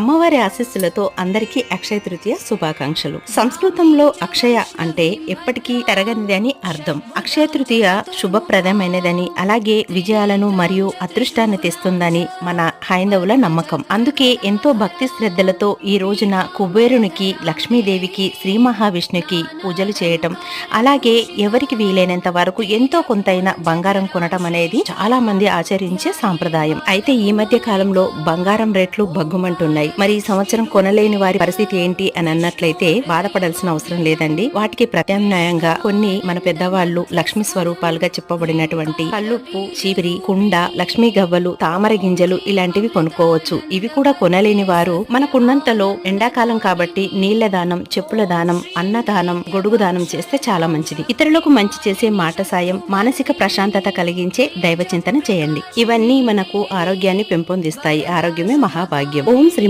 అమ్మవారి ఆశీస్సులతో అందరికీ అక్షయ తృతీయ శుభాకాంక్షలు. సంస్కృతంలో అక్షయ అంటే ఎప్పటికీ తరగనిది అని అర్థం. అక్షయ తృతీయ శుభప్రదమైనదని అలాగే విజయాలను మరియు అదృష్టాన్ని తెస్తుందని మన హైందవుల నమ్మకం. అందుకే ఎంతో భక్తి శ్రద్ధలతో ఈ రోజున కుబేరునికి లక్ష్మీదేవికి శ్రీ మహావిష్ణుకి పూజలు చేయటం అలాగే ఎవరికి వీలైనంత వరకు ఎంతో కొంతైన బంగారం కొనటం అనేది చాలా మంది ఆచరించే సాంప్రదాయం. అయితే ఈ మధ్య కాలంలో బంగారం రేట్లు బగ్గుమంటున్నాయి మరి ఈ సంవత్సరం కొనలేని వారి పరిస్థితి ఏంటి అని అన్నట్లయితే బాధపడాల్సిన అవసరం లేదండి. వాటికి ప్రత్యామ్నాయంగా కొన్ని మన పెద్దవాళ్ళు లక్ష్మి స్వరూపాలుగా చెప్పబడినటువంటి కల్లుప్పు చీపిరి కుండ లక్ష్మీ గవ్వలు తామర గింజలు ఇలాంటివి కొనుక్కోవచ్చు. ఇవి కూడా కొనలేని వారు మనకున్నంతలో ఎండాకాలం కాబట్టి నీళ్ళ దానం చెప్పుల దానం అన్నదానం గొడుగు దానం చేస్తే చాలా మంచిది. ఇతరులకు మంచి చేసే మాట సాయం మానసిక ప్రశాంతత కలిగించే దైవ చింతన చేయండి. ఇవన్నీ మనకు ఆరోగ్యాన్ని పెంపొందిస్తాయి. ఆరోగ్యమే మహాభాగ్యం. ఓం శ్రీ